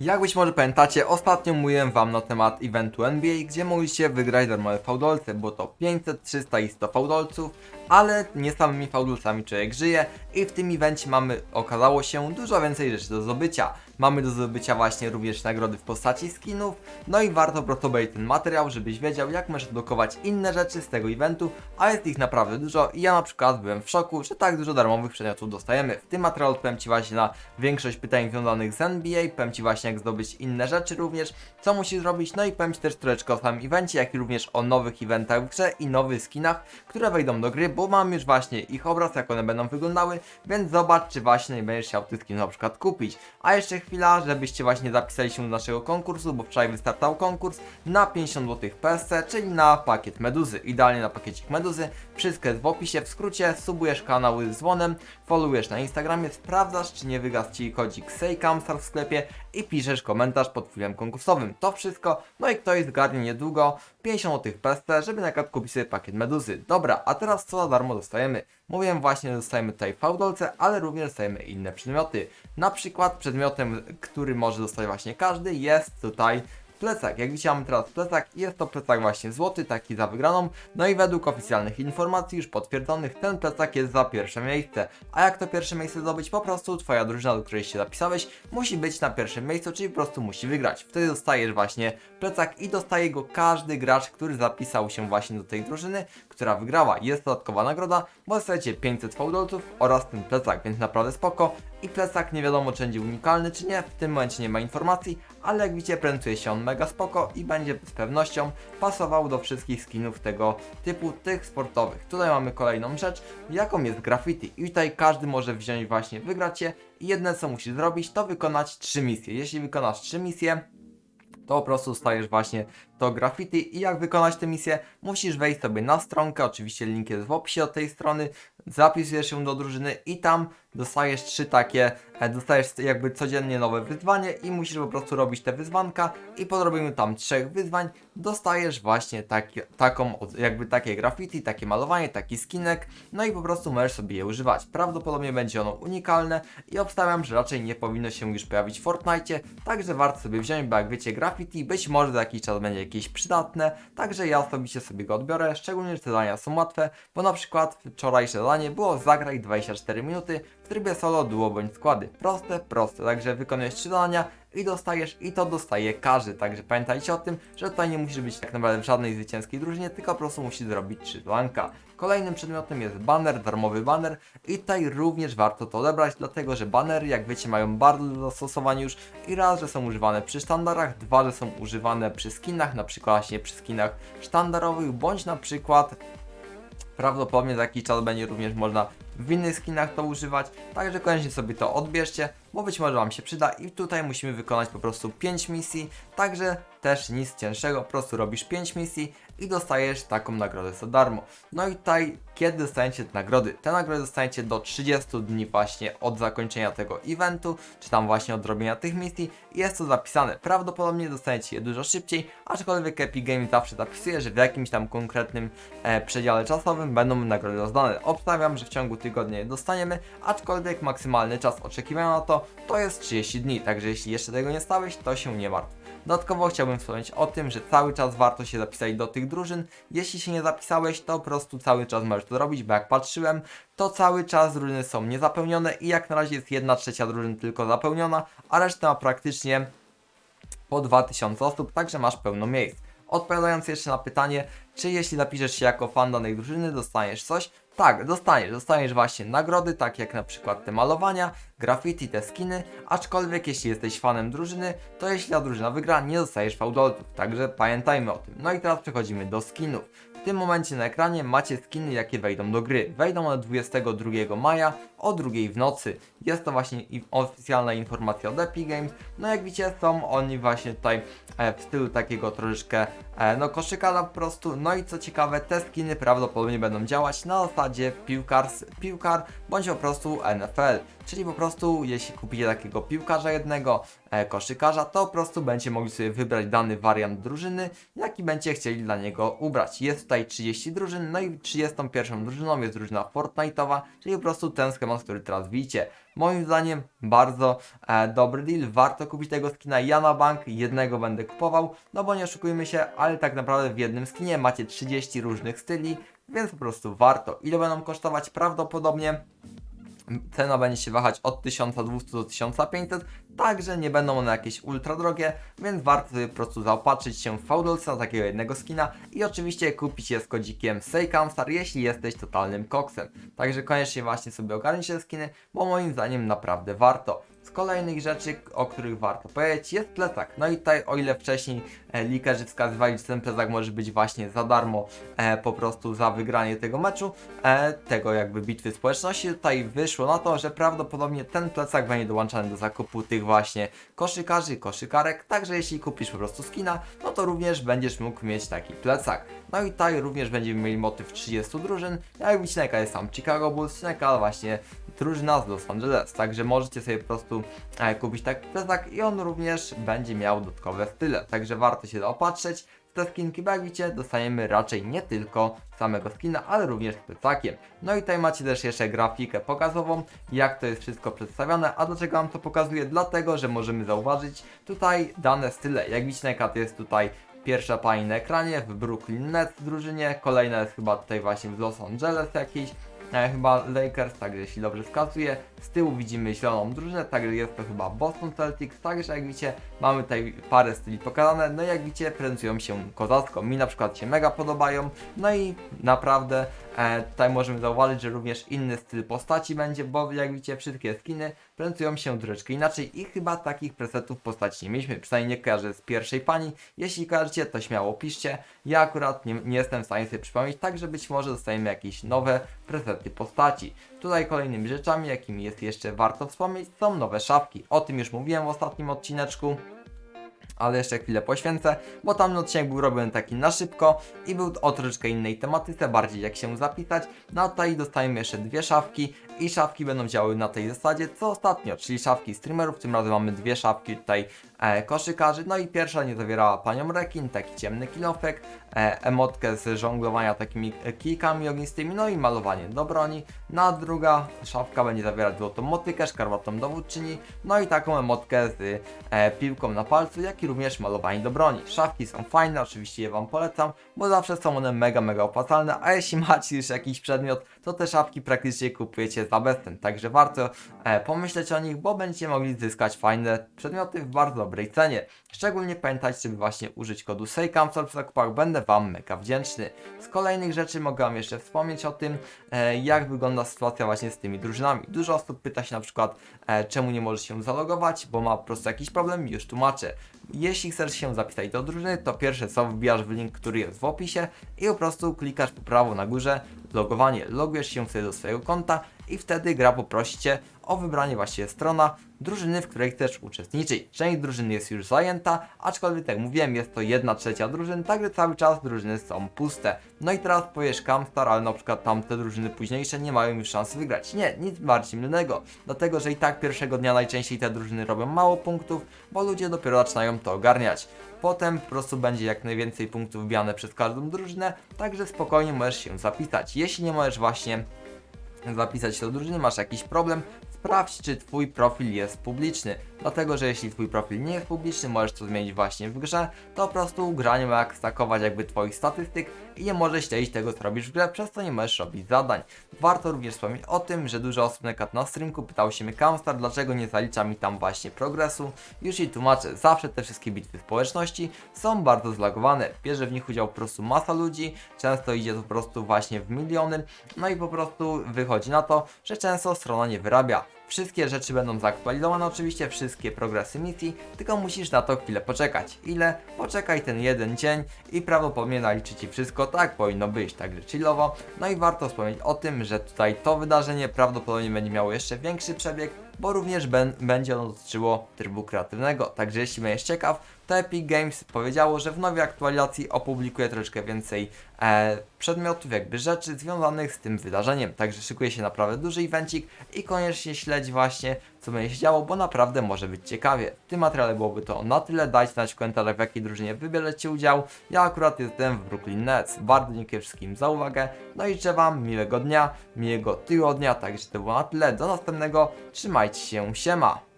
Jak być może pamiętacie, ostatnio mówiłem wam na temat eventu NBA, gdzie mogliście wygrać darmowe fałdolce, było to 500, 300 i 100 fałdolców, ale nie samymi fałdolcami człowiek żyje i w tym evencie mamy, okazało się, dużo więcej rzeczy do zdobycia. Mamy do zdobycia właśnie również nagrody w postaci skinów, no i warto obejrzeć ten materiał, żebyś wiedział jak możesz odblokować inne rzeczy z tego eventu, a jest ich naprawdę dużo i ja na przykład byłem w szoku, że tak dużo darmowych przedmiotów dostajemy. W tym materiale odpowiem Ci właśnie na większość pytań związanych z NBA, powiem Ci właśnie jak zdobyć inne rzeczy również, co musisz zrobić, no i powiem Ci też troszeczkę o samym evencie, jak i również o nowych eventach w grze i nowych skinach, które wejdą do gry, bo mam już właśnie ich obraz, jak one będą wyglądały, więc zobacz, czy właśnie nie będziesz chciał tych skinów na przykład kupić. A jeszcze chwila, żebyście właśnie zapisali się do naszego konkursu, bo wczoraj wystartał konkurs na 50 zł PSC, czyli na pakiet Meduzy, idealnie na pakiecik Meduzy, wszystko jest w opisie, w skrócie, subujesz kanały z dzwonem, followujesz na Instagramie, sprawdzasz, czy nie wygasł Ci kodzik SEJKAMSTAR w sklepie i piszesz komentarz pod filmem konkursowym. To wszystko, no i ktoś zgarnie niedługo 50 zł PSC, żeby na przykład kupić sobie pakiet Meduzy. Dobra, a teraz co za darmo dostajemy? Mówiłem właśnie, że dostajemy tutaj fałdolce, ale również dostajemy inne przedmioty. Na przykład przedmiotem, który może dostać właśnie każdy. Jest tutaj plecak. Jak widzicie mamy teraz plecak jest to plecak właśnie złoty, taki za wygraną. No i według oficjalnych informacji już potwierdzonych ten plecak jest za pierwsze miejsce. A jak to pierwsze miejsce zdobyć? Po prostu twoja drużyna, do której się zapisałeś musi być na pierwszym miejscu, czyli po prostu musi wygrać. Wtedy dostajesz właśnie plecak i dostaje go każdy gracz, który zapisał się właśnie do tej drużyny, która wygrała. Jest dodatkowa nagroda, bo dostajecie 500 fałdolców oraz ten plecak, więc naprawdę spoko. I plecak nie wiadomo czy będzie unikalny czy nie, w tym momencie nie ma informacji, ale jak widzicie prezentuje się on mega spoko i będzie z pewnością pasował do wszystkich skinów tego typu, tych sportowych. Tutaj mamy kolejną rzecz, jaką jest graffiti i tutaj każdy może wziąć właśnie, wygrać je i jedne co musisz zrobić to wykonać trzy misje. Jeśli wykonasz trzy misje, to po prostu stajesz właśnie to graffiti i jak wykonać tę misję, musisz wejść sobie na stronkę, oczywiście link jest w opisie od tej strony, zapisujesz się do drużyny i tam dostajesz trzy takie, e, dostajesz jakby codziennie nowe wyzwanie i musisz po prostu robić te wyzwanka i po zrobieniu tam trzech wyzwań dostajesz właśnie taki, taką, jakby takie graffiti, takie malowanie, taki skinek, no i po prostu możesz sobie je używać. Prawdopodobnie będzie ono unikalne i obstawiam, że raczej nie powinno się już pojawić w Fortnite, także warto sobie wziąć, bo jak wiecie graffiti być może za jakiś czas będzie jakieś przydatne, także ja osobiście sobie go odbiorę, szczególnie, że zadania są łatwe, bo na przykład wczorajsze zadanie było zagraj 24 minuty trybie solo, duo bądź składy. Proste, proste, także wykonujesz trzy zadania i dostajesz i to dostaje każdy, także pamiętajcie o tym, że tutaj nie musisz być tak naprawdę w żadnej zwycięskiej drużynie, tylko po prostu musisz zrobić trzy zadanka. Kolejnym przedmiotem jest banner, darmowy banner. I tutaj również warto to odebrać, dlatego że banery, jak wiecie, mają bardzo dużo zastosowań już. I raz, że są używane przy sztandarach, dwa, że są używane przy skinach, na przykład właśnie przy skinach sztandarowych, bądź na przykład prawdopodobnie za jakiś czas będzie również można w innych skinach to używać, także koniecznie sobie to odbierzcie, bo być może Wam się przyda i tutaj musimy wykonać po prostu 5 misji, także też nic cięższego, po prostu robisz 5 misji i dostajesz taką nagrodę za darmo. No i tutaj, kiedy dostaniecie te nagrody? Te nagrody dostaniecie do 30 dni właśnie od zakończenia tego eventu, czy tam właśnie od robienia tych misji jest to zapisane. Prawdopodobnie dostaniecie je dużo szybciej, aczkolwiek Epic Games zawsze zapisuje, że w jakimś tam konkretnym e, przedziale czasowym będą nagrody rozdane. Obstawiam, że w ciągu tygodnia je dostaniemy, aczkolwiek maksymalny czas oczekiwania na to to jest 30 dni, także jeśli jeszcze tego nie stałeś, to się nie martw. Dodatkowo chciałbym wspomnieć o tym, że cały czas warto się zapisać do tych drużyn. Jeśli się nie zapisałeś, to po prostu cały czas możesz to bo jak patrzyłem, to cały czas drużyny są niezapełnione i jak na razie jest jedna trzecia drużyn tylko zapełniona, a reszta ma praktycznie po 2000 osób, także masz pełno miejsc. Odpowiadając jeszcze na pytanie, czy jeśli napiszesz się jako fan danej drużyny, dostaniesz coś? Tak, dostaniesz. Dostaniesz właśnie nagrody, takie jak na przykład te malowania, graffiti, te skiny, aczkolwiek jeśli jesteś fanem drużyny, to jeśli ta drużyna wygra, nie dostajesz fałdolców, także pamiętajmy o tym. No i teraz przechodzimy do skinów. W tym momencie na ekranie macie skiny, jakie wejdą do gry. Wejdą one 22 maja o 2 w nocy. Jest to właśnie oficjalna informacja od Epic Games. No jak widzicie, są oni właśnie tutaj e, w stylu takiego troszeczkę e, no koszykarza po prostu. No i co ciekawe, te skiny prawdopodobnie będą działać na zasadzie piłkars, piłkar bądź po prostu NFL. Czyli po prostu jeśli kupicie takiego piłkarza jednego, e, koszykarza, to po prostu będziecie mogli sobie wybrać dany wariant drużyny, jaki będziecie chcieli dla niego ubrać. Jest tutaj 30 drużyn, no i 31 drużyną jest drużyna Fortnite'owa, czyli po prostu ten schemat, który teraz widzicie. Moim zdaniem bardzo e, dobry deal, warto kupić tego skina, ja na bank jednego będę kupował, no bo nie oszukujmy się, ale tak naprawdę w jednym skinie macie 30 różnych styli, więc po prostu warto. Ile będą kosztować? Prawdopodobnie cena będzie się wahać od 1200 do 1500, także nie będą one jakieś ultra drogie, więc warto sobie po prostu zaopatrzyć się w Faudolsa na takiego jednego skina i oczywiście kupić je z kodzikiem SEJKAMSTAR, jeśli jesteś totalnym koksem. Także koniecznie właśnie sobie ogarnij te skiny, bo moim zdaniem naprawdę warto. Kolejnych rzeczy, o których warto powiedzieć, jest plecak. No i tutaj, o ile wcześniej e, likerzy wskazywali, że ten plecak może być właśnie za darmo, e, po prostu za wygranie tego meczu, e, tego jakby bitwy społeczności, tutaj wyszło na to, że prawdopodobnie ten plecak będzie dołączany do zakupu tych właśnie koszykarzy, koszykarek, także jeśli kupisz po prostu skina, no to również będziesz mógł mieć taki plecak. No i tutaj również będziemy mieli motyw 30 drużyn, jak widzicie jest sam Chicago Bulls, Neka właśnie drużyna z Los Angeles, także możecie sobie po prostu e, kupić taki plecak i on również będzie miał dodatkowe style, także warto się zaopatrzyć. W te skinki, bo jak widzicie, dostajemy raczej nie tylko samego skina, ale również z plecakiem. No i tutaj macie też jeszcze grafikę pokazową, jak to jest wszystko przedstawione, a dlaczego Wam to pokazuję? Dlatego, że możemy zauważyć tutaj dane style. Jak widzicie, Nekat jest tutaj Pierwsza pani na ekranie w Brooklyn Nets drużynie, kolejna jest chyba tutaj właśnie w Los Angeles jakiejś, chyba Lakers, także jeśli dobrze wskazuję. Z tyłu widzimy zieloną drużynę, także jest to chyba Boston Celtics, także jak widzicie mamy tutaj parę styli pokazane, no i jak widzicie prezentują się kozacko, mi na przykład się mega podobają, no i naprawdę e, tutaj możemy zauważyć, że również inny styl postaci będzie, bo jak widzicie wszystkie skiny prezentują się troszeczkę inaczej i chyba takich presetów postaci nie mieliśmy, przynajmniej nie kojarzę z pierwszej pani, jeśli kojarzycie to śmiało piszcie, ja akurat nie, nie jestem w stanie sobie przypomnieć, także być może dostajemy jakieś nowe presety postaci. Tutaj kolejnymi rzeczami, jakimi jest jeszcze warto wspomnieć, są nowe szafki. O tym już mówiłem w ostatnim odcineczku ale jeszcze chwilę poświęcę, bo tam odcinek był robiony taki na szybko i był o troszeczkę innej tematyce, bardziej jak się zapisać. No tutaj dostajemy jeszcze dwie szafki i szafki będą działały na tej zasadzie co ostatnio, czyli szafki streamerów, tym razem mamy dwie szafki tutaj e, koszykarzy, no i pierwsza nie zawierała panią rekin, taki ciemny kilofek, e, emotkę z żonglowania takimi e, kijkami ognistymi, no i malowanie do broni, no a druga szafka będzie zawierać złotą motykę, szkarłatną dowódczyni, no i taką emotkę z e, piłką na palcu, jak i również malowanie do broni. Szafki są fajne, oczywiście je Wam polecam, bo zawsze są one mega, mega opłacalne, a jeśli macie już jakiś przedmiot, to te szafki praktycznie kupujecie bezcen, także warto e, pomyśleć o nich, bo będziecie mogli zyskać fajne przedmioty w bardzo dobrej cenie. Szczególnie pamiętajcie, żeby właśnie użyć kodu SEJKAMSOL w zakupach, będę Wam mega wdzięczny. Z kolejnych rzeczy mogę Wam jeszcze wspomnieć o tym, e, jak wygląda sytuacja właśnie z tymi drużynami. Dużo osób pyta się na przykład, e, czemu nie możesz się zalogować, bo ma po prostu jakiś problem, już tłumaczę. Jeśli chcesz się zapisać do drużyny, to pierwsze co wbijasz w link, który jest w opisie i po prostu klikasz po prawo na górze logowanie. Logujesz się wtedy do swojego konta i wtedy gra poprosi Cię o wybranie właściwie strona drużyny, w której chcesz uczestniczyć. Część drużyny jest już zajęta, aczkolwiek tak jak mówiłem, jest to jedna trzecia drużyn, także cały czas drużyny są puste. No i teraz powiesz Kamstar, ale na przykład tamte drużyny późniejsze nie mają już szans wygrać. Nie, nic bardziej mylnego, dlatego że i tak pierwszego dnia najczęściej te drużyny robią mało punktów, bo ludzie dopiero zaczynają to ogarniać. Potem po prostu będzie jak najwięcej punktów wbijane przez każdą drużynę, także spokojnie możesz się zapisać. Jeśli nie możesz właśnie zapisać się do drużyny, masz jakiś problem, sprawdź czy Twój profil jest publiczny. Dlatego, że jeśli Twój profil nie jest publiczny, możesz to zmienić właśnie w grze, to po prostu gra nie ma jak stakować jakby Twoich statystyk i nie może śledzić tego, co robisz w grze, przez co nie możesz robić zadań. Warto również wspomnieć o tym, że dużo osób na na streamku pytało się mnie Kamstar, dlaczego nie zalicza mi tam właśnie progresu. Już i tłumaczę, zawsze te wszystkie bitwy społeczności są bardzo zlagowane. Bierze w nich udział po prostu masa ludzi, często idzie to po prostu właśnie w miliony, no i po prostu wychodzi na to, że często strona nie wyrabia. Wszystkie rzeczy będą zaktualizowane, oczywiście wszystkie progresy misji, tylko musisz na to chwilę poczekać. Ile? Poczekaj ten jeden dzień i prawdopodobnie naliczy Ci wszystko, tak powinno być, także chillowo. No i warto wspomnieć o tym, że tutaj to wydarzenie prawdopodobnie będzie miało jeszcze większy przebieg, bo również ben, będzie ono dotyczyło trybu kreatywnego. Także jeśli będziesz ciekaw, to Epic Games powiedziało, że w nowej aktualizacji opublikuje troszeczkę więcej e, przedmiotów, jakby rzeczy związanych z tym wydarzeniem. Także szykuje się naprawdę duży evencik i koniecznie śledź właśnie, co będzie się działo, bo naprawdę może być ciekawie. W tym materiale byłoby to na tyle. Dajcie znać w komentarzach, w jakiej drużynie wybierzecie udział. Ja akurat jestem w Brooklyn Nets. Bardzo dziękuję wszystkim za uwagę. No i życzę Wam miłego dnia, miłego tygodnia. Także to było na tyle. Do następnego. Trzymajcie się. Siema.